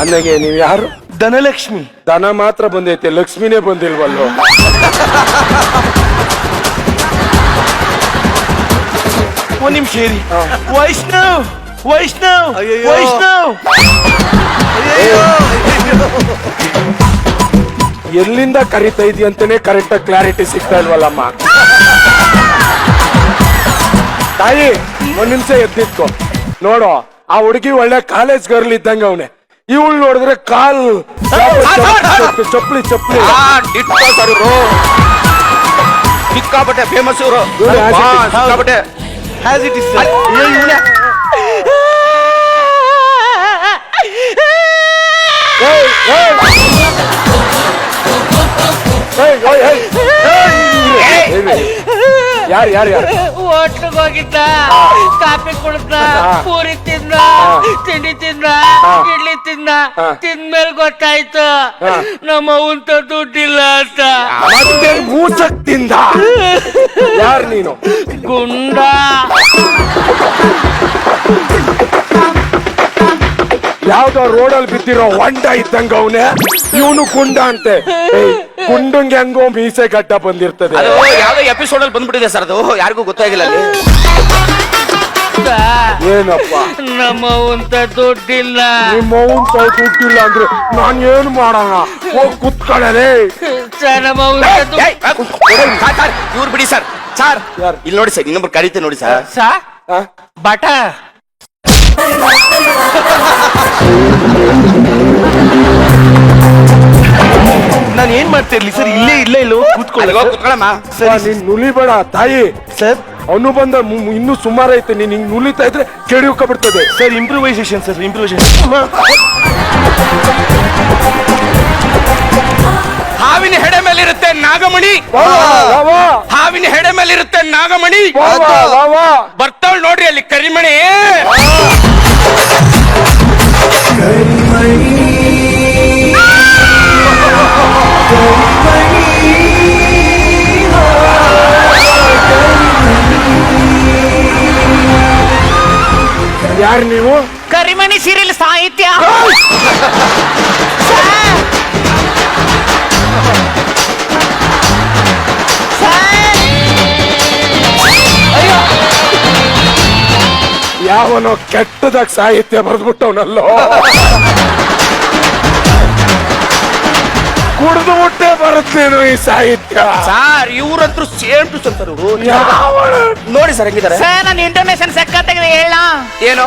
ಅಂದಂಗೆ ನೀವು ಯಾರು ಧನಲಕ್ಷ್ಮಿ ದನ ಮಾತ್ರ ಬಂದೈತೆ ಲಕ್ಷ್ಮಿನೇ ಬಂದಿಲ್ವಲ್ಲೋ ಒಂದ್ ನಿಮಿಷ ಇರಿ. ವೈಷ್ಣವ್ ವೈಷ್ಣವ್ ಅಯ್ಯಯ್ಯೋ. ವೈಷ್ಣವ್. ಎಲ್ಲಿಂದ ಕರಿತಾ ಇದೀಯ ಅಂತಾನೆ ಕರೆಕ್ಟ್ ಕ್ಲಾರಿಟಿ ಸಿಗ್ತಾ ಇಲ್ವಲ್ಲಮ್ಮ? ತಾಯಿ ಒಂದ್ ನಿಮಿಷ ಎದ್ದಿತ್ಕೋ ನೋಡು ಆ ಹುಡುಗಿ ಒಳ್ಳೆ ಕಾಲೇಜ್ ಗರ್ಲ್ ಇದ್ದಂಗ ಅವನೆ. ಇವಳು ನೋಡಿದ್ರೆ ಕಾಲ್ ಚಪ್ಪಲಿ ಚಪ್ಪಲಿ ಇಟ್ಕೋ ಸರ್ ಇವರು ಸಿಕ್ಕಾಪಟ್ಟೆ ಫೇಮಸ್ ಇವರು. ಇವ್ರು as it is. ಸಿಕ್ಕಾಪಟ್ಟೆ ಹ್ಯಾಸ್ ಇಟ್ ಇಸ್ ಅಯ್ಯೋ, ಇವ್ನೇ. ಏಯ್, ಏಯ್. ಏಯ್, ಏಯ್, ಏಯ್. ಏಯ್, ಏಯ್. ಯಾರು ಯಾರು ಯಾರು ಹೋಟ್ಲಿಗೆ ಹೋಗಿದ್ದ ಕಾಫಿ ಕುಡ್ದ ಪೂರಿ ತಿಂದ ತಿಂಡಿ ತಿಂದ ಹಾ. ಇಡ್ಲಿ ತಿನ್ನ. ತಿಂದ್ಮೇಲೆ ಗೊತ್ತಾಯ್ತು. ನಮ್ಮ ಅವಂತ ದುಡ್ಡಿಲ್ಲ ಅಂತ. ಮತ್ತೆ ಮೂಸಕ್ತಿಂದ ಯಾರು ನೀನು? ಗುಂಡ. ಯಾವ್ದೋ ರೋಡಲ್ಲಿ ಬಿದ್ದಿರೋ ಹೊಂಡ ಇದ್ದಂಗ ಅವನೇ. ಇವನು ಕುಂಡ ಅಂತೆ. ಕುಂಡಂಗೆ ಹೆಂಗೋ ಮೀಸೆ ಗಡ್ಡ ಬಂದಿರ್ತದೆ. ಅದು ಯಾವ್ದೋ ಎಪಿಸೋಡ್ ಅಲ್ಲಿ ಬಂದ್ಬಿಟ್ಟಿದೆ ಸರ್ ಅದು. ಯಾರಿಗೂ ಗೊತ್ತಾಗಿಲ್ಲ ಅಲ್ಲಿ. ಏನಪ್ಪ? ನಮ್ಮ ಅವಂತ ದುಡ್ಡಿಲ್ಲ. ನಿಮ್ಮ ಅವ್ನ್ ತಾವ್ ದುಡ್ಡಿಲ್ಲ ಅಂದ್ರೆ ನಾನ್ ಏನ್ ಮಾಡೋಣ? ಹೋಗ್ ಕುತ್ಕೊಳ್ಳಲೇ ಸರ್ ನಮ್ಮ ಅವಂತ ದುಡ್ಡು ಇವ್ರು ಬಿಡಿ ಸರ್. ಸರ್ ಯಾರು? ಇಲ್ಲಿ ನೋಡಿ ಸರ್ ಇನ್ನೊಬ್ರು ಕರೀತೆ ನೋಡಿ ಸರ್. ಸಾ ಆ? ಬಟ. ನಾನು ಏನ್ ಮಾಡ್ತಿರ್ಲಿ ಸರ್? ಇಲ್ಲೇ ಇಲ್ಲೇ ಇಲ್ಲ ಕೂತ್ಕೊಳ್ಳಿ ಅಲ್ಲಿಗೆ ಹೋಗಿ ಕುತ್ಕೊಳ್ಳಮ್ಮ ಅಪ್ಪ, ನೀನ್ ನುಲಿಬೇಡ ತಾಯಿ. ಸರ್ ಅವನು ಬಂದ ಮು- ಮು- ಇನ್ನೂ ಸುಮಾರು ಐತೆ. ನೀನು ಹಿಂಗೆ ನುಲಿತಾ ಇದ್ರೆ ಬಿಡ್ತದೆ. ಸರ್ ಇಂಪ್ರೂವೈಸೇಷನ್ ಸರ್ ಇಂಪ್ರೂವೈಸೇಷನ್ ಹಾವಿನ ಹೆಡೆ ಮೇಲಿರುತ್ತೆ ನಾಗಮಣಿ. ಹಾವಿನ ಹೆಡೆ ಮೇಲಿರುತ್ತೆ ನಾಗಮಣಿ. ವಾ, ಯಾರು ನೀವು? ಕರಿಮಣಿ ಸೀರಿಯಲ್ ಸಾಹಿತ್ಯ. ಯಾವನೋ ಕೆಟ್ಟದಾಗ ಸಾಹಿತ್ಯ ಬರೆದ್ಬಿಟ್ಟವನಲ್ಲೋ? ಕುಡಿದು ಮುಟ್ಟೆ ಬರುತ್ತೇನು ಈ ಸಾಹಿತ್ಯ. ಸರ್ ಇವ್ರಂತೂ ಸೇಮ್ ಟು ಸರ್ ಇವ್ರು ಯಾವನ? ನೋಡಿ ಸರ್ ಹೆಂಗಿದ್ದಾರೆ? ಸರ್ ನಾನು ಇಂಟರ್ನೇಷನ್ ಸಕ್ಕತ್ತಾಗಿದೆ ಹೇಳ. ಏನು?